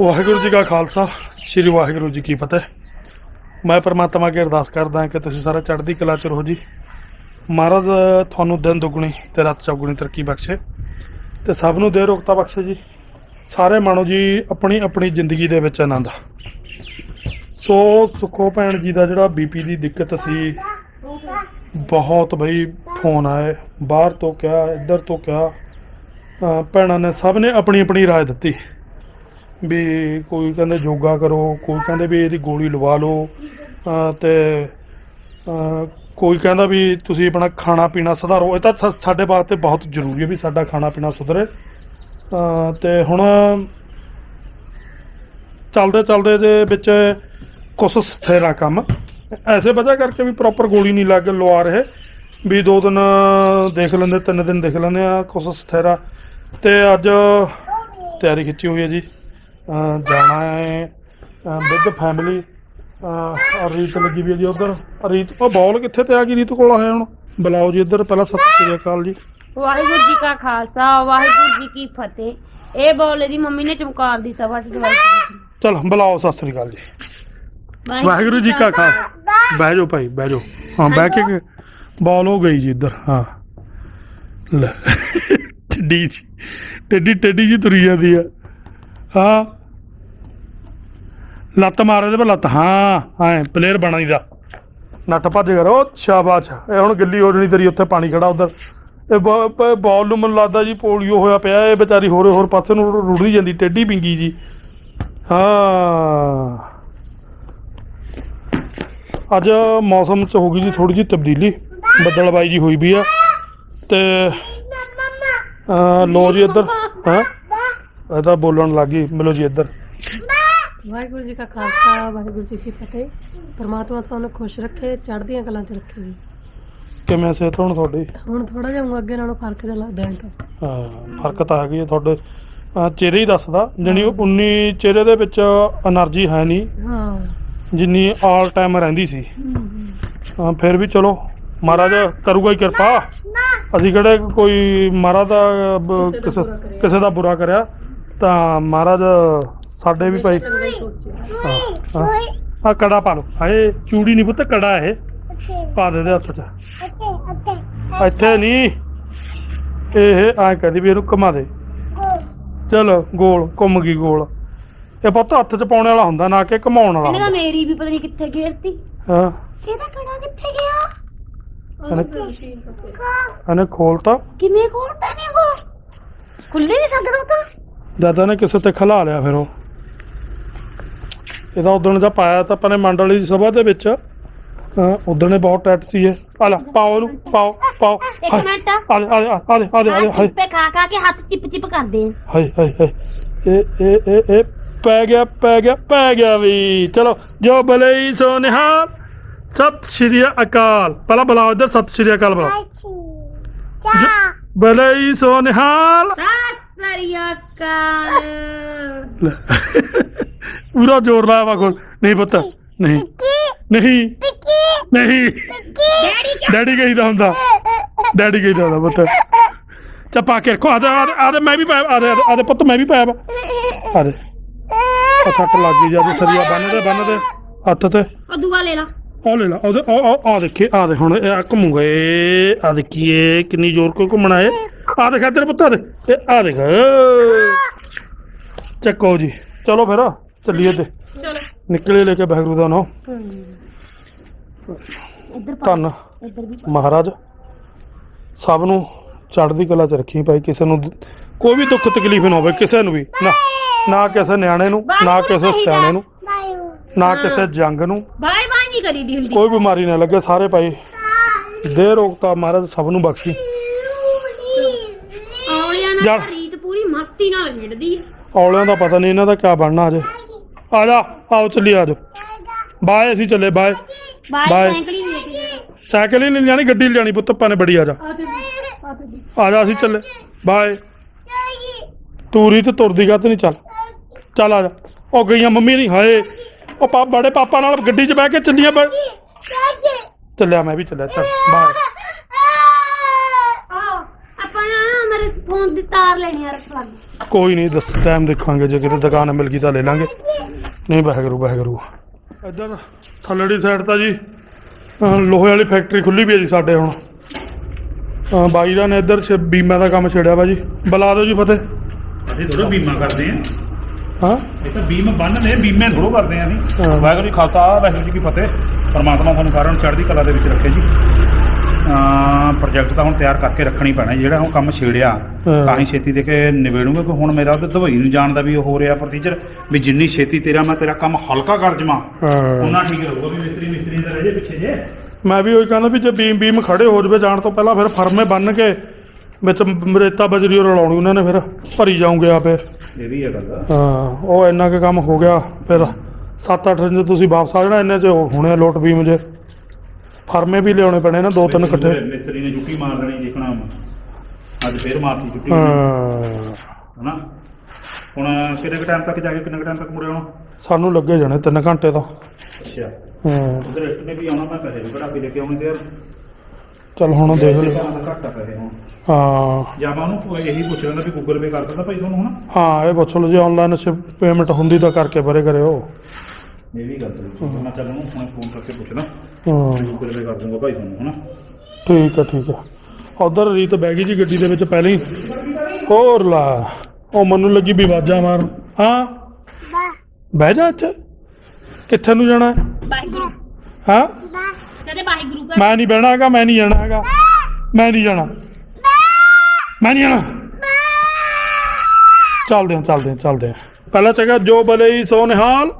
ਵਾਹਿਗੁਰੂ ਜੀ ਕਾ ਖਾਲਸਾ, ਸ੍ਰੀ ਵਾਹਿਗੁਰੂ ਜੀ ਕੀ ਫਤਿਹ। ਮੈਂ ਪਰਮਾਤਮਾ ਅੱਗੇ ਅਰਦਾਸ ਕਰਦਾ ਕਿ ਤੁਸੀਂ ਸਾਰਾ ਚੜ੍ਹਦੀ ਕਲਾ ਚ ਰਹੋ ਜੀ। ਮਹਾਰਾਜ, ਤੁਹਾਨੂੰ ਦਿਨ ਦੁੱਗਣੀ ਤੇ ਰਾਤ ਚੌਗੁਣੀ ਤਰੱਕੀ ਬਖਸ਼ੇ। ਤੇ ਸਭ ਨੂੰ ਦੇ ਰੋਗਤਾ ਬਖਸ਼ੇ ਜੀ। ਸਾਰੇ ਮਾਣੋ ਜੀ, ਆਪਣੀ ਆਪਣੀ ਜ਼ਿੰਦਗੀ ਦੇ ਵਿੱਚ ਆਨੰਦ। ਸੋ ਸੁਖੋ ਭੈਣ ਜੀ ਦਾ ਜਿਹੜਾ ਬੀਪੀ ਦੀ ਦਿੱਕਤ ਸੀ, ਬਹੁਤ ਬਈ ਫੋਨ ਆਏ, ਬਾਹਰ ਤੋਂ ਕਿਹਾ, ਇੱਧਰ ਤੋਂ ਕਿਹਾ। ਭੈਣਾਂ ਨੇ ਸਭ ਨੇ ਆਪਣੀ ਆਪਣੀ ਰਾਏ ਦਿੱਤੀ। ਵੀ ਕੋਈ ਕਹਿੰਦੇ ਯੋਗਾ ਕਰੋ, ਕੋਈ ਕਹਿੰਦੇ ਵੀ ਇਹਦੀ ਗੋਲੀ ਲਵਾ ਲਓ, ਅਹ ਤੇ ਕੋਈ ਕਹਿੰਦਾ ਵੀ ਤੁਸੀਂ ਆਪਣਾ ਖਾਣਾ ਪੀਣਾ ਸੁਧਾਰੋ, ਇਹ ਤਾਂ ਸਾ- ਸਾਡੇ ਵਾਸਤੇ ਬਹੁਤ ਜ਼ਰੂਰੀ ਹੈ ਵੀ ਸਾਡਾ ਖਾਣਾ ਪੀਣਾ ਸੁਧਰੇ। ਅਹ ਤੇ ਹੁਣ ਚੱਲਦੇ ਚੱਲਦੇ ਦੇ ਵਿੱਚ ਕੁਛ ਸਥਿਰਾ ਕੰਮ, ਐਸੇ ਵਜ੍ਹਾ ਕਰਕੇ ਵੀ ਪ੍ਰੋਪਰ ਗੋਲੀ ਨਹੀਂ ਲੱਗ ਲਵਾ ਰਹੇ। ਵੀ ਦੋ ਦਿਨ ਦੇਖ ਲੈਂਦੇ, ਤਿੰਨ ਦਿਨ ਦੇਖ ਲੈਂਦੇ ਆ ਕੁਛ ਸਥਿਰਾ ਤੇ ਅੱਜ ਤਿਆਰੀ ਖਿੱਚੀ ਹੋਈ ਹੈ ਜੀ। ਜਾਣਾ ਹੈ ਵਿਦ ਫੈਮਿਲੀ ਰੀਤ ਲੱਗੀ ਵੀ ਜੀ ਉਧਰ। ਰੀਤ ਉਹ ਬੌਲ ਕਿੱਥੇ ਤੇ ਆ ਗਈ? ਰੀਤ ਕੋਲ ਆਇਆ ਹੁਣ। ਬੁਲਾਓ ਜੀ ਇੱਧਰ ਪਹਿਲਾਂ ਸਤਿ ਸ਼੍ਰੀ ਅਕਾਲ ਜੀ। ਵਾਹਿਗੁਰੂ ਜੀ ਕਾ ਖਾਲਸਾ ਵਾਹਿਗੁਰੂ ਜੀ ਕੀ ਫਤਿਹ। ਇਹ ਬੋਲੇ ਦੀ ਮੰਮੀ ਨੇ ਚਮਕਾਰ ਦੀ ਸਭਾ ਚ ਦਵਾਈ ਦਿੱਤੀ ਚਲ ਬੁਲਾਓ ਸਤਿ ਸ਼੍ਰੀ ਅਕਾਲ ਜੀ। ਵਾਹਿਗੁਰੂ ਜੀ ਕਾ ਖਾਲਸਾ। ਬਹਿ ਜਾਓ ਭਾਈ ਬਹਿ ਜਾਓ। ਹਾਂ ਬਹਿ ਕੇ ਬਾਲ ਹੋ ਗਈ ਜੀ ਇੱਧਰ ਹਾਂ। ਲੈ ਟੱਡੀ ਜੀ ਟੱਡੀ ਟੱਡੀ ਜੀ ਤੁਰੀ ਜਾਂਦੀ ਆ। ਹਾਂ। ਲੱਤ ਮਾਰੇ ਦੇ ਪਰ ਲੱਤ, ਹਾਂ ਹਾਂ ਪਲੇਅਰ ਬਣਾਈ ਦਾ ਨੱਟ ਭੱਜ ਕਰੋ, ਸ਼ਾਬਾਸ਼। ਇਹ ਹੁਣ ਗਿੱਲੀ ਹੋ ਜਣੀ ਤੇਰੀ, ਉੱਥੇ ਪਾਣੀ ਖੜਾ ਉਧਰ। ਇਹ ਬਾਲ ਨੂੰ ਮੈਨੂੰ ਲੱਗਦਾ ਜੀ ਪੋਲੀਓ ਹੋਇਆ ਪਿਆ, ਇਹ ਵਿਚਾਰੀ ਹੋਰ ਹੋਰ ਪਾਸੇ ਨੂੰ ਰੁੜੀ ਜਾਂਦੀ, ਟੇਢੀ ਪਿੰਗੀ ਜੀ। ਹਾਂ। ਅੱਜ ਮੌਸਮ ਚ ਹੋ ਗਈ ਜੀ ਥੋੜੀ ਜਿਹੀ ਤਬਦੀਲੀ ਬੱਦਲਬਾਈ ਜੀ ਹੋਈ ਵੀ ਆ, ਤੇ, ਅਹ ਲੋ ਜੀ ਇੱਧਰ, ਹਾਂ? ਇਹ ਤਾਂ ਬੋਲਣ ਲੱਗੀ ਮਿਲੋ ਜੀ ਇੱਧਰ। ਵਾਹਿਗੁਰੂ ਜੀ ਕਾ ਖਾਲਸਾ ਵਾਹਿਗੁਰੂ ਜੀ ਕੀ ਫਤਿਹ। ਪਰਮਾਤਮਾ ਤੁਹਾਨੂੰ ਖੁਸ਼ ਰੱਖੇ ਚੜ੍ਹਦੀਆਂ ਕਲਾਂ 'ਚ ਰੱਖੇ ਜੀ। ਕਿਵੇਂ ਸਿਹਤ ਹੁਣ ਤੁਹਾਡੀ? ਹੁਣ ਥੋੜਾ ਜਿਹਾ ਊਂ ਅੱਗੇ ਨਾਲੋਂ ਫ਼ਰਕ ਜਿਹਾ ਲੱਗਦਾ ਹੈ। ਹਾਂ ਫ਼ਰਕ ਤਾਂ ਹੈਗੀ ਹੈ ਤੁਹਾਡੇ। ਚਿਹਰੇ ਹੀ ਦੱਸਦਾ ਜਾਣੀ ਉਹ 19 ਚਿਹਰੇ ਦੇ ਵਿੱਚ એનર્ਜੀ ਹੈ ਨਹੀਂ। ਹਾਂ। ਜਿੰਨੀ ਆਲ ਟਾਈਮ ਰਹਿੰਦੀ ਸੀ। ਹਾਂ, ਫਿਰ ਵੀ ਚਲੋ ਮਹਾਰਾਜ ਕਰੂਗਾ ਹੀ ਕਿਰਪਾ। ਅਸੀਂ ਕਿਹੜੇ ਕੋਈ ਮਹਾਰਾਜ ਦਾ ਕਿਸੇ ਦਾ ਬੁਰਾ ਕਰਿਆ ਤਾਂ ਮਹਾਰਾਜ ਸਾਡੇ ਵੀ ਭਾਈ। ਚੰਗਾ ਹੀ ਸੋਚਿਆ। ਹਾਂ ਆ ਕੜਾ ਪਾ ਲਓ। ਹਾਏ ਚੂੜੀ ਨਹੀਂ ਪੁੱਤ ਕੜਾ ਇਹ। ਪਾ ਦੇ ਦੇ ਹੱਥ 'ਚ। ਇੱਥੇ ਨਹੀਂ ਇਹ ਐ ਕਹਿੰਦੀ ਵੀ ਇਹਨੂੰ ਘੁਮਾ ਦੇ। ਚਲੋ ਗੋਲ ਘੁੰਮ ਗਈ ਗੋਲ। ਇਹ ਪੁੱਤ ਹੱਥ 'ਚ ਪਾਉਣ ਵਾਲਾ ਹੁੰਦਾ ਨਾ ਕਿ ਘੁਮਾਉਣ ਵਾਲਾ ਇਹਨੇ ਤਾਂ ਹੁੰਦਾ। ਮੇਰੀ ਵੀ ਪਤਾ ਨਹੀਂ ਕਿੱਥੇ ਘੇਰਤੀ। ਹਾਂ। ਇਹਦਾ ਕੜਾ ਕਿੱਥੇ ਗਿਆ? ਇਹਨੇ ਖੋਲਤਾ। ਕਿਵੇਂ ਖੋਲਦਾ ਨੇ ਉਹ? ਖੁੱਲੇ ਨਹੀਂ ਸਕਦਾ ਤਾਂ। ਦਾਦਾ ਨੇ ਕਿਸੇ ਤੇ ਖਲਾ ਲਿਆ ਫਿਰ ਉਹ। ਇਹਦਾ ਉਦਣ ਦਾ ਪਾਇਆ ਤਾਂ ਆਪਾਂ ਨੇ ਮੰਡਲੀ ਦੀ ਸਭਾ ਦੇ ਵਿੱਚ। ਉਦਣ ਨੇ ਬਹੁਤ ਟੈਟ ਸੀ ਇਹ। ਆ ਲੈ ਪਾਓ ਇਹਨੂੰ ਪਾਓ ਪਾਓ। ਇੱਕ ਮਿੰਟ। ਆ ਦੇ ਆ ਦੇ ਆ ਦੇ ਆ ਦੇ ਆ ਦੇ ਆਹ ਹਾਏ। ਚਿੱਪੇ ਖਾ ਖਾ ਕੇ ਹੱਥ ਚਿਪ ਚਿਪ ਕਰਦੇ ਆ। ਹਾਏ ਹਾਏ ਹਾਏ। ਇਹ ਇਹ ਇਹ ਇਹ ਪੈ ਗਿਆ ਪੈ ਗਿਆ ਪੈ ਗਿਆ ਵੀ। ਚਲੋ ਜੋ ਬਲੇ ਸੋ ਨਿਹਾਲ। ਸਤਿ ਸ਼੍ਰੀ ਅਕਾਲ। ਪਹਿਲਾਂ ਬੁਲਾਓ ਇੱਧਰ ਸਤਿ ਸ਼੍ਰੀ ਅਕਾਲ ਬੁਲਾਓ। ਬਲੇ ਸੋ ਨਿਹਾਲ। ਪੂਰਾ ਜ਼ੋਰ ਲਾਇਆ ਵਾ ਕੋਲ ਨਹੀਂ ਪੁੱਤ ਨਹੀਂ। ਨਹੀਂ। ਨਹੀਂ। ਡੈਡੀ ਡੈਡੀ ਕਹੀਦਾ ਹੁੰਦਾ। ਡੈਡੀ ਕਹੀਦਾ ਹੁੰਦਾ ਪੁੱਤ। ਚੱਪਾ ਕੇ ਰੱਖੋ। ਆਦੇ ਆਦੇ ਮੈਂ ਵੀ ਪਾਇਆ ਆਦੇ ਆਦੇ ਪੁੱਤ ਮੈਂ ਵੀ ਪਾਇਆ ਵਾ। ਆਦੇ। ਆ ਸੱਟ ਲੱਗ ਗਈ ਜਦ ਸਰੀਆ ਬੰਨ ਦੇ ਬੰਨ ਦੇ। ਹੱਥ ਤੇ। ਉਹ ਦੂਆ ਲੈ ਲਾ। ਆ ਲੈ ਲਾ ਉਹਦੇ ਆ ਆ ਆ ਦੇਖੇ ਆ ਦੇ ਹੁਣ ਇਹ ਆ ਘੁੰਮੂਗਾ। ਏ ਆ ਦੇਖੀਏ ਕਿੰਨੀ ਜ਼ੋਰ ਕੋਈ ਘੁੰਮਣਾ ਏ ਆ ਦੇਖ ਤੇਰੇ ਪੁੱਤ ਆ ਦੇ ਇਹ ਆ ਦੇਖ। ਚੱਕੋ ਜੀ ਚਲੋ ਫਿਰ ਚੱਲੀਏ ਤੇ ਚਲੋ। ਨਿਕਲੇ ਲੈ ਕੇ ਬਹਿਗਰੂ ਦਾ ਨਾਮ। ਇੱਧਰ ਧੰਨ ਇੱਧਰ ਵੀ ਮਹਾਰਾਜ। ਸਭ ਨੂੰ ਚੜ੍ਹਦੀ ਕਲਾ ਚ ਰੱਖੀ ਭਾਈ ਕਿਸੇ ਨੂੰ ਕੋਈ ਵੀ ਦੁੱਖ ਤਕਲੀਫ ਨਾ ਹੋਵੇ ਕਿਸੇ ਨੂੰ ਵੀ। ਨਾ ਨਾ ਕਿਸੇ ਨਿਆਣੇ ਨੂੰ ਨਾ ਕਿਸੇ ਸਿਆਣੇ ਨੂੰ ਨਾ ਕਿਸੇ ਜੰਗ ਨੂੰ। ਬਾਏ ਬਾਏ ਨਹੀਂ ਕਰੀਦੀ ਹੁੰਦੀ? ਕੋਈ ਬਿਮਾਰੀ ਨਾ ਲੱਗੇ ਸਾਰੇ ਭਾਈ। ਦੇ ਰੋਗਤਾ ਮਹਾਰਾਜ ਸਭ ਨੂੰ ਬਖਸ਼ੀ। ਔਲਿਆਂ ਜਾ। ਨਾਲ ਰੀਤ ਪੂਰੀ ਮਸਤੀ ਨਾਲ ਖੇਡਦੀ ਹੈ ਔਲਿਆਂ ਦਾ ਪਤਾ ਨਹੀਂ ਇਹਨਾਂ ਦਾ ਕਿਆ ਬਣਨਾ ਅਜੇ ਆ ਜਾ ਆਓ ਚੱਲੀ ਆ ਬਾਏ ਅਸੀਂ ਚੱਲੇ ਬਾਏ। ਬਾਏ। ਸਾਈਕਲ ਹੀ ਨਹੀਂ ਲੈ ਕੇ ਜਾਣਾ ਸਾਈਕਲ ਹੀ ਨਹੀਂ ਗੱਡੀ ਲਿਆਣੀ ਪੁੱਤ ਆਪਾਂ ਨੇ ਬੜੀ ਆ ਜਾ। ਆ ਤੇ ਆ ਤੇ ਆ ਜਾ ਅਸੀਂ ਚੱਲੇ। ਬਾਏ। ਤੂਰੀ ਤੇ ਤੁਰਦੀ ਗਾ ਤੇ ਨਹੀਂ ਚੱਲ। ਚੱਲ ਆ ਜਾ। ਉਹ ਗਈਆਂ ਮੰਮੀ ਨਹੀਂ ਹਾਏ। ਉਹ ਪਾ ਬੜੇ ਪਾਪਾ ਨਾਲ ਗੱਡੀ 'ਚ ਬਹਿ ਕੇ ਚੱਲੀਆਂ ਬੈ ਚੱਲਿਆ ਮੈਂ ਵੀ ਚੱਲਿਆ ਚੱਲ ਬਾਏ। ਆ ਆਪਾਂ ਨਾ ਮੇਰੇ ਫੋਨ ਦੀ ਤਾਰ ਲੈਣੀ ਆ ਲੱਗ। ਕੋਈ ਨਹੀਂ ਦੱਸ ਟਾਈਮ ਦੇਖਾਂਗੇ ਜੇ ਕਿਤੇ ਦੁਕਾਨ ਮਿਲ ਗਈ ਤਾਂ ਲੈ ਲਾਂਗੇ। ਨਹੀਂ ਵਾਹਿਗੁਰੂ ਵਾਹਿਗੁਰੂ। ਇੱਧਰ ਥੱਲੜੀ ਸਾਈਡ ਤਾਂ ਜੀ ਅਹ ਲੋਹੇ ਵਾਲੀ ਫੈਕਟਰੀ ਖੁੱਲੀ ਵੀ ਹੈ ਜੀ ਸਾਡੇ ਹੁਣ। ਅਹ ਬਾਈ ਦਾ ਨੇ ਇੱਧਰ ਛ- ਬੀਮਾ ਦਾ ਕੰਮ ਛੇੜਿਆ ਵਾ ਜੀ। ਬੁਲਾ ਦਿਓ ਜੀ ਫਤਿਹ। ਅਸੀਂ ਥੋੜਾ ਬੀਮਾ ਕਰਦੇ ਆ ਹਾਂ? ਇਹ ਤਾਂ ਬੀਮ ਬੰਨਦੇ ਬੀਮੇ ਥੋੜੋ ਕਰਦੇ ਆ ਅਸੀਂ। ਹਾਂ। ਵਾਹਿਗੁਰੂ ਜੀ ਖਾਲਸਾ ਵਾਹਿਗੁਰੂ ਜੀ ਕੀ ਫਤਿਹ। ਪਰਮਾਤਮਾ ਤੁਹਾਨੂੰ ਸਾਰਿਆਂ ਨੂੰ ਚੜ੍ਹਦੀ ਕਲਾ ਦੇ ਵਿੱਚ ਰੱਖੇ ਜੀ। ਅ ਪ੍ਰੋਜੈਕਟ ਤਾਂ ਹੁਣ ਤਿਆਰ ਕਰਕੇ ਰੱਖਣੀ ਪੈਣਾ ਜੀ, ਜਿਹੜਾ ਹੁਣ ਕੰਮ ਛੇੜਿਆ ਹਾਂ। ਤਾਂ ਹੀ ਛੇਤੀ ਦੇ ਕੇ ਨਿਬੇੜੂਗਾ ਕਿ ਹੁਣ ਮੇਰਾ ਉਹਦੇ ਦਵਾਈ ਨੂੰ ਜਾਣ ਦਾ ਵੀ ਹੋ ਰਿਹਾ ਪ੍ਰੋਸੀਜਰ ਵੀ ਜਿੰਨੀ ਛੇਤੀ ਤੇਰਾ ਮੈਂ ਤੇਰਾ ਕੰਮ ਹਲਕਾ ਕਰ ਜਮਾ ਹਾਂ। ਉਹਨਾਂ ਠੀਕ ਰਹੂਗਾ ਵੀ ਮਿਸਤਰੀ ਮਿਸਤਰੀ ਦਾ ਰਹਿ ਜੇ ਪਿੱਛੇ ਜੇ। ਮੈਂ ਵੀ ਉਹੀ ਕਹਿੰਦਾ ਵੀ ਜੇ ਬੀਮ ਬੀਮ ਖੜੇ ਹੋ ਜਵੇ ਜਾਣ ਤੋਂ ਪਹਿਲਾਂ ਫਿਰ ਫਰਮੇ ਬੰਨ ਕੇ ਵਿੱਚ ਮਰੇਤਾ ਬਜਰੀ ਉਹ ਰਲਾਉਣੀ ਉਹਨਾਂ ਨੇ ਫਿਰ ਭਰੀ ਜਾਉਂਗੇ ਆਪੇ। ਇਹ ਵੀ ਹੈ ਗੱਲ ਹਾਂ ਉਹ ਇੰਨਾ ਕੁ ਕੰਮ ਹੋ ਗਿਆ ਫਿਰ 7-8 ਦਿਨ 'ਚ ਤੁਸੀਂ ਵਾਪਸ ਆ ਜਾਣਾ ਇੰਨੇ 'ਚ ਹੋਣੇ ਲੋਟ ਬੀਮ ਜੇ। ਫਰਮੇ ਵੀ ਲਿਆਉਣੇ ਪੈਣੇ ਨਾ ਦੋ ਤਿੰਨ ਇਕੱਠੇ। ਮਿਸਤਰੀ ਨੇ ਜੁੱਤੀ ਮਾਰ ਦੇਣੀ ਦੇਖਣਾ ਅੱਜ ਫੇਰ ਮਾਰਤੀ ਜੁੱਤੀ ਹਾਂ। ਹਨਾ? ਹੁਣ ਕਿੰਨੇ ਕੁ ਟਾਈਮ ਤੱਕ ਜਾ ਕੇ ਕਿੰਨੇ ਕੁ ਟਾਈਮ ਤੱਕ ਮੁੜੇ ਆਉਣਾ ਸਾਨੂੰ ਲੱਗੇ ਜਾਣੇ 3 ਘੰਟੇ ਤਾਂ। ਅੱਛਾ। ਹਾਂ। ਉਧਰ ਇੱਕ ਨੇ ਵੀ ਆਉਣਾ ਮੈਂ ਪੈਸੇ ਵੀ ਕਢਾ ਕੇ ਲੈ ਕੇ ਆਉਣੇ ਤੇ ਯਾਰ। ਚਲ ਹੁਣ ਦੇਖ ਘੱਟ ਆ ਹੁਣ। ਹਾਂ। ਜਾਂ ਮੈਂ ਉਹਨੂੰ ਇਹੀ ਪੁੱਛ ਲੈਂਦਾ ਵੀ ਗੂਗਲ ਪੇ ਕਰ ਦਿੰਦਾ ਭਾਈ ਤੁਹਾਨੂੰ ਹੁਣ? ਹਾਂ ਇਹ ਪੁੱਛ ਲਓ ਜੇ ਆਨਲਾਈਨ ਪੇਮੈਂਟ ਹੁੰਦੀ ਤਾਂ ਕਰਕੇ ਬਰੇ ਕਰਿਓ। ਇਹ ਵੀ ਗੱਲ ਤੇ ਮੈਂ ਚੱਲ ਉਹਨੂੰ ਹੁਣ ਫੋਨ ਕਰਕੇ ਪੁੱਛਦਾ ਹਾਂ। ਗੂਗਲ ਪੇ ਕਰ ਦੂੰਗਾ ਭਾਈ ਤੁਹਾਨੂੰ ਹਨਾ ਠੀਕ ਹੈ ਠੀਕ ਹੈ ਉਧਰ ਰੀਤ ਬਹਿ ਗਈ ਜੀ ਗੱਡੀ ਦੇ ਵਿੱਚ ਪਹਿਲਾਂ ਹੀ। ਹੋਰ ਲਾ ਉਹ ਮੈਨੂੰ ਲੱਗੀ ਵੀ ਆਵਾਜ਼ਾਂ ਮਾਰਨ। ਹਾਂ? ਬਹਿ ਜਾ ਇੱਥੇ। ਕਿੱਥੇ ਨੂੰ ਜਾਣਾ? ਹੈ? ਵਾਹਿਗੁਰੂ ਹਾਂ ਕਹਦੇ ਵਾਹਿਗੁਰੂ ਕਰ ਮੈਂ ਨਹੀਂ ਬਹਿਣਾ ਹੈਗਾ ਮੈਂ ਨਹੀਂ ਜਾਣਾ ਹੈਗਾ। ਮੈਂ ਨਹੀਂ ਜਾਣਾ। ਮੈਂ ਨਹੀਂ ਜਾਣਾ। ਚੱਲਦੇ ਹਾਂ ਚੱਲਦੇ ਹਾਂ ਚੱਲਦੇ ਹਾਂ। ਪਹਿਲਾ ਚੰਗਾ ਜੋ ਬਲੇ ਸੋ ਨਿਹਾਲ।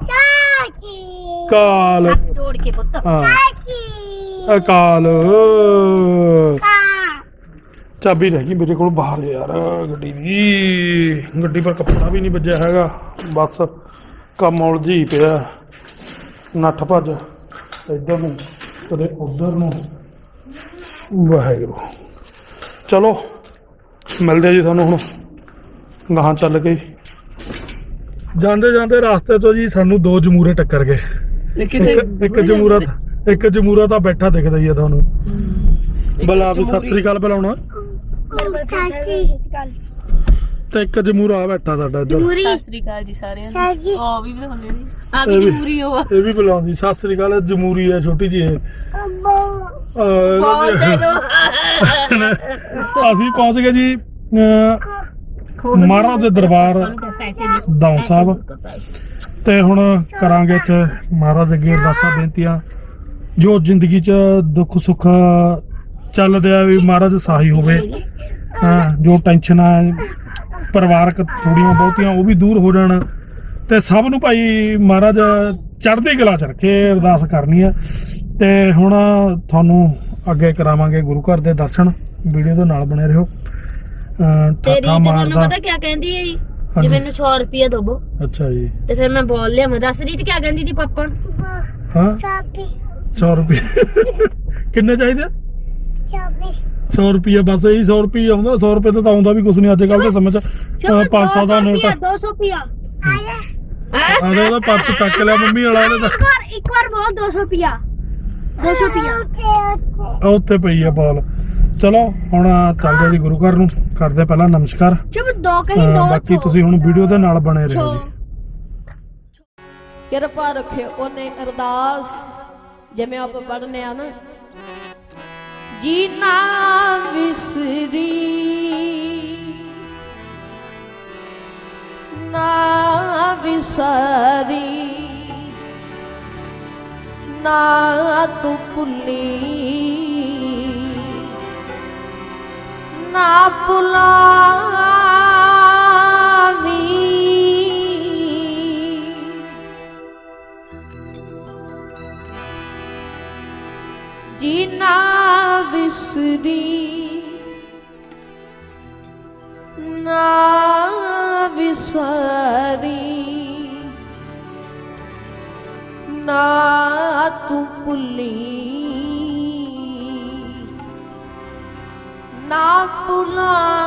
ਕਾਲ। ਜੋੜ ਕੇ ਪੁੱਤ। ਹਾਂ। ਅਕਾਲ। ਚਾਬੀ ਰਹਿ ਗਈ ਮੇਰੇ ਕੋਲ ਬਾਹਰ ਯਾਰ ਗੱਡੀ ਦੀ। ਗੱਡੀ ਪਰ ਕੱਪੜਾ ਵੀ ਨਹੀਂ ਵੱਜਿਆ ਹੈਗਾ। ਬਸ ਕੰਮ ਉਲਝੀ ਪਿਆ। ਨੱਠ ਭੱਜ। ਇੱਧਰ ਨੂੰ। ਕਦੇ ਉੱਧਰ ਨੂੰ। ਵਾਹਿਗੁਰੂ। ਚਲੋ ਮਿਲਦੇ ਜੀ ਤੁਹਾਨੂੰ ਹੁਣ। ਗਾਹਾਂ ਚੱਲ ਕੇ। ਜਾਂਦੇ ਜਾਂਦੇ ਰਸਤੇ ਤੋਂ ਜੀ ਸਾਨੂੰ ਦੋ ਜਮੂਰੇ ਟੱਕਰ ਗਏ। ਇੱਕ ਇੱਕ ਜਮੂਰਾ ਇੱਕ ਜਮੂਰਾ ਤਾਂ ਬੈਠਾ ਦਿਖਦਾ ਹੀ ਆ ਤੁਹਾਨੂੰ। ਬਲਾ ਵੀ ਸਤਿ ਸ੍ਰੀ ਅਕਾਲ ਬੁਲਾਉਣਾ। ਤੇ ਇੱਕ ਜਮੂਰਾ ਆ ਬੈਠਾ ਸਾਡਾ ਇੱਧਰ। ਸਤਿ ਸ੍ਰੀ ਅਕਾਲ ਜੀ ਸਾਰਿਆਂ ਨੂੰ। ਆ ਵੀ ਬਣਾਉਂਦੇ ਨੇ। ਆ ਇਹ ਵੀ ਵੀ- ਜ਼ਰੂਰੀ ਹੋ ਇਹ ਵੀ ਬੁਲਾਉਂਦੀ। ਸਤਿ ਸ੍ਰੀ ਅਕਾਲ ਜਮੂਰੀ ਆ ਛੋਟੀ ਜੀ ਇਹ। ਅਹ ਦੋ ਅਸੀਂ ਪਹੁੰਚ ਗਏ ਜੀ ਅਹ, ਮਹਾਰਾਜ ਦੇ ਦਰਬਾਰ ਦਾਉ ਸਾਹਿਬ। ਤੇ ਹੁਣ ਕਰਾਂਗੇ ਇੱਥੇ ਮਹਾਰਾਜ ਅੱਗੇ ਅਰਦਾਸਾਂ ਬੇਨਤੀਆਂ। ਜੋ ਜ਼ਿੰਦਗੀ 'ਚ ਦੁੱਖ ਸੁੱਖ ਚੱਲਦੇ ਆ ਵੀ ਮਹਾਰਾਜ ਸਾਹੀ ਹੋਵੇ। ਹਾਂ ਜੋ ਟੈਨਸ਼ਨਾਂ ਪਰਿਵਾਰਕ ਥੋੜੀਆਂ ਬਹੁਤੀਆਂ ਉਹ ਵੀ ਦੂਰ ਹੋ ਜਾਣ। ਤੇ ਸਭ ਨੂੰ ਭਾਈ ਮਹਾਰਾਜ ਚੜ੍ਹਦੀ ਕਲਾ ਚ ਰੱਖੇ ਅਰਦਾਸ ਕਰਨੀ ਆ। ਤੇ ਹੁਣ ਤੁਹਾਨੂੰ ਅੱਗੇ ਕਰਾਵਾਂਗੇ ਗੁਰੂ ਘਰ ਦੇ ਦਰਸ਼ਨ। ਵੀਡੀਓ ਦੇ ਨਾਲ ਬਣੇ ਰਹੋ। ਤੇਰੀ ਠਾਠਾ ਤੇ ਮੈਨੂੰ ਮਾਰਦਾ ਪਤਾ ਕੀ ਕਹਿੰਦੀ ਹੈ ਜੀ? ਹਾਂਜੀ। ਜੇ ਮੈਨੂੰ 100 ਰੁਪਏ ਦਵੋ। ਅੱਛਾ ਜੀ। ਤੇ ਫਿਰ ਮੈਂ ਬੋਲ ਲਿਆ ਮੈਂ ਦੱਸ ਰਹੀ ਤੇ ਕੀ ਕਹਿੰਦੀ ਦੀ ਪਾਪਾ? ਨੂੰ? ਹਾਂ 100 ਰੁਪਏ ਕਿੰਨੇ ਚਾਹੀਦੇ? 100 ਰੁਪਏ ਬਸ ਇਹੀ 100 ਰੁਪਏ ਆਉਂਦਾ 100 ਰੁਪਏ ਤਾਂ ਆਉਂਦਾ ਵੀ ਕੁਝ ਨਹੀਂ ਅੱਜ ਕੱਲ ਦੇ ਸਮੇਂ 'ਚ 500 ਦਾ ਨੋਟ 200 ਰੁਪਿਆ ਆਦੇ ਉਹਦਾ ਪਰਸ ਚੱਕ ਲਿਆ ਮੰਮੀ ਵਾਲਾ ਇਹਨੇ ਇੱਕ ਵਾਰ ਇੱਕ ਵਾਰ ਬੋਲ 200 ਰੁਪਿਆ 200 ਰੁਪਿਆ ਉੱਤੇ ਪਈ ਆ ਬਾਲ। ਚਲੋ ਹੁਣ ਚੱਲਦੇ ਜੀ ਗੁਰੂ ਘਰ ਨੂੰ। ਕਰਦੇ ਪਹਿਲਾਂ ਨਮਸਕਾਰ। ਚੁੱਪ ਦੋ ਅਹ ਬਾਕੀ ਤੁਸੀਂ ਹੁਣ ਵੀਡੀਓ ਦੇ ਨਾਲ ਬਣੇ ਰਹੋ ਜੀ। ਕਿਰਪਾ ਰੱਖਿਓ ਉਹਨੇ ਅਰਦਾਸ ਜਿਵੇਂ ਆਪਾਂ ਪੜ੍ਹਨੇ ਆ ਨਾ। ਜੀ ਨਾ ਵਿਸਰੀ ਨਾ ਵਿਸ਼ਰੀ ਨਾ ਤੂੰ ਭੁੱਲੀ ਨਾ ਭੁਲਾਵੀ ਜੀ ਵਿਸਰੀ ਨਾ ਵਿਸਾਰੀ ਨਾ ਤੂੰ ਭੁੱਲੀ ਨਾ ਭੁਲਾਵੀ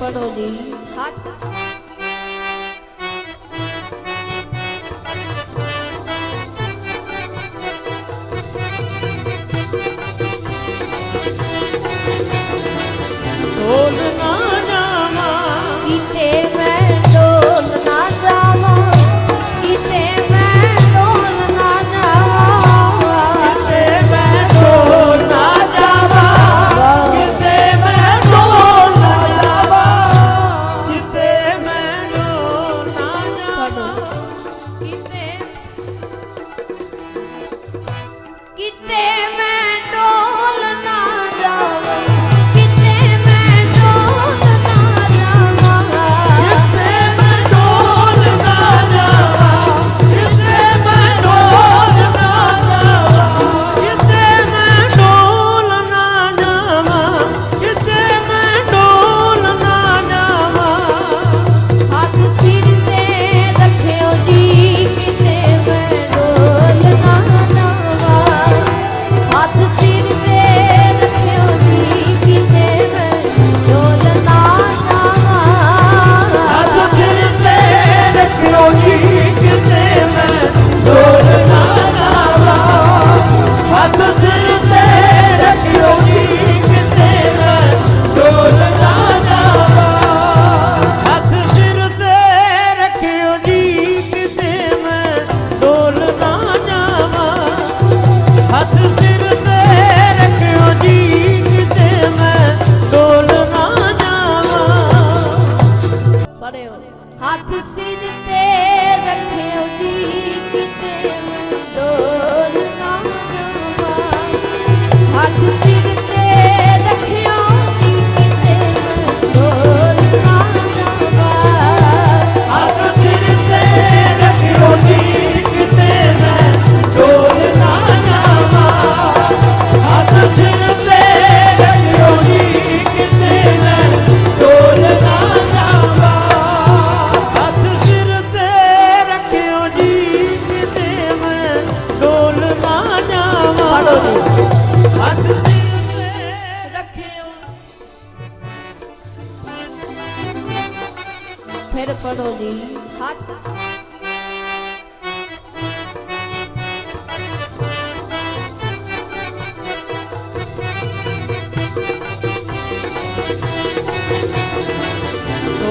ਫਿਰ ਪੜੋ ਜੀ ਹੱਥ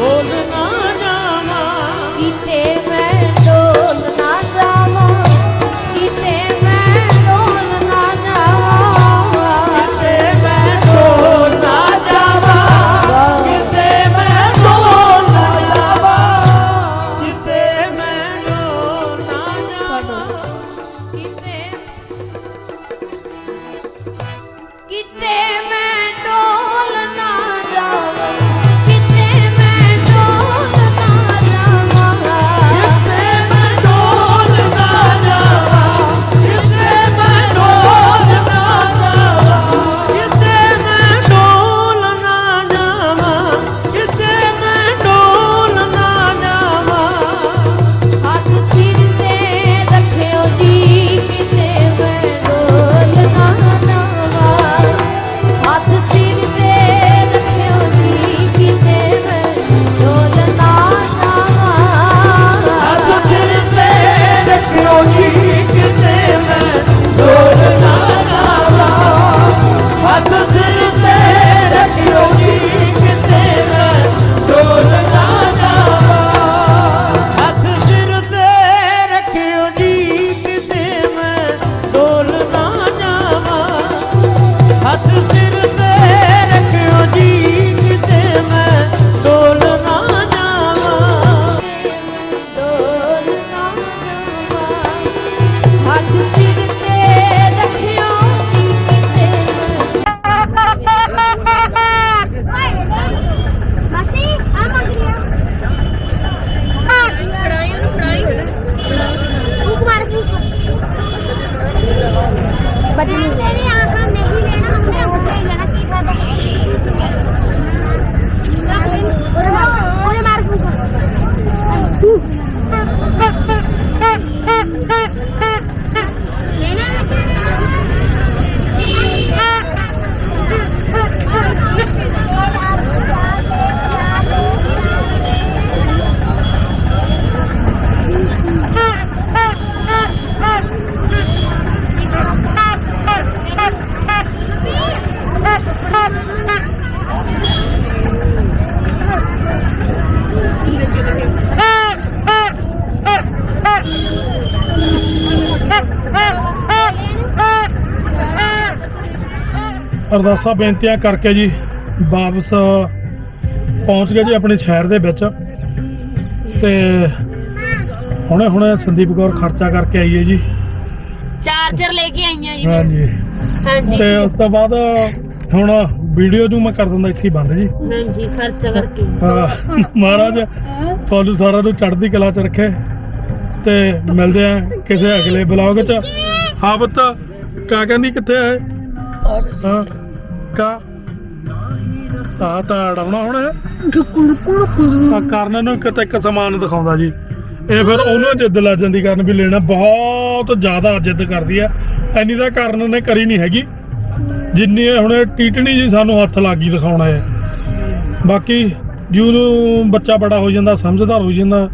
Oh, ਅਰਦਾਸਾਂ ਬੇਨਤੀਆਂ ਕਰਕੇ ਜੀ ਵਾਪਸ ਪਹੁੰਚ ਗਏ ਜੀ ਆਪਣੇ ਸ਼ਹਿਰ ਦੇ ਵਿੱਚ। ਤੇ ਹੁਣੇ ਹੁਣੇ ਸੰਦੀਪ ਕੌਰ ਖਰਚਾ ਕਰਕੇ ਆਈਏ ਜੀ। ਚਾਰਜਰ ਲੈ ਕੇ ਆਈਆਂ ਜੀ ਹਾਂਜੀ। ਹਾਂਜੀ। ਤੇ ਉਸ ਤੋਂ ਬਾਅਦ ਹੁਣ ਵੀਡੀਓ ਨੂੰ ਮੈਂ ਕਰ ਦਿੰਦਾ ਇੱਥੇ ਹੀ ਬੰਦ ਜੀ। ਹਾਂਜੀ ਖਰਚਾ ਕਰਕੇ। ਹਾਂ, ਮਹਾਰਾਜ ਤੁਹਾਨੂੰ ਸਾਰਿਆਂ ਨੂੰ ਚੜ੍ਹਦੀ ਕਲਾ ਚ ਰੱਖੇ। ਤੇ ਮਿਲਦੇ ਆ ਕਿਸੇ ਅਗਲੇ ਬਲੌਗ ਚ। ਹਾਂ ਪੁੱਤ ਕਾ ਕਹਿੰਦੀ ਕਿੱਥੇ ਹੈ? ਹਾਂ। ਕਾ ਆ ਤਾਂ ਅੜਾਉਣਾ ਹੁਣ। ਆ ਕਰਨ ਨੂੰ ਕਿਤੇ ਇੱਕ ਸਮਾਨ ਦਿਖਾਉਂਦਾ ਜੀ। ਇਹ ਫਿਰ ਉਹਨੂੰ ਜਿੱਦ ਲੱਗ ਜਾਂਦੀ ਕਰਨ ਵੀ ਲੈਣਾ। ਬਹੁਤ ਜ਼ਿਆਦਾ ਜਿੱਦ ਕਰਦੀ ਆ। ਐਨੀ ਤਾਂ ਕਰਨ ਨੇ ਕਰੀ ਨਹੀਂ ਹੈਗੀ। ਜਿੰਨੀ ਹੁਣ ਇਹ ਟੀਟਣੀ ਜੀ ਸਾਨੂੰ ਹੱਥ ਲੱਗੀ ਦਿਖਾਉਣਾ ਹੈ ਬਾਕੀ ਜਦੋਂ ਬੱਚਾ ਬੜਾ ਹੋ ਜਾਂਦਾ ਸਮਝਦਾਰ ਹੋ ਜਾਂਦਾ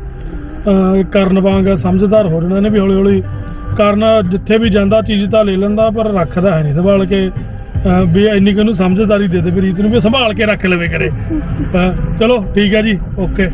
ਕਰਨ ਵਾਂਗ ਸਮਝਦਾਰ ਹੋ ਜਾਣਾ ਨੇ ਵੀ ਹੌਲੀ ਹੌਲੀ ਕਰਨ ਜਿੱਥੇ ਵੀ ਜਾਂਦਾ ਚੀਜ਼ ਤਾਂ ਲੈ ਲੈਂਦਾ ਪਰ ਰੱਖਦਾ ਹੈ ਨਹੀਂ ਸੰਭਾਲ ਕੇ। ਵੀ ਇੰਨੀ ਕੁ ਨੂੰ ਸਮਝਦਾਰੀ ਦੇ ਦੇ ਵੀ ਰੀਤ ਨੂੰ ਵੀ ਸੰਭਾਲ ਕੇ ਰੱਖ ਲਵੇ ਕਰੇ ਚਲੋ, ਠੀਕ ਹੈ ਜੀ, ਓਕੇ।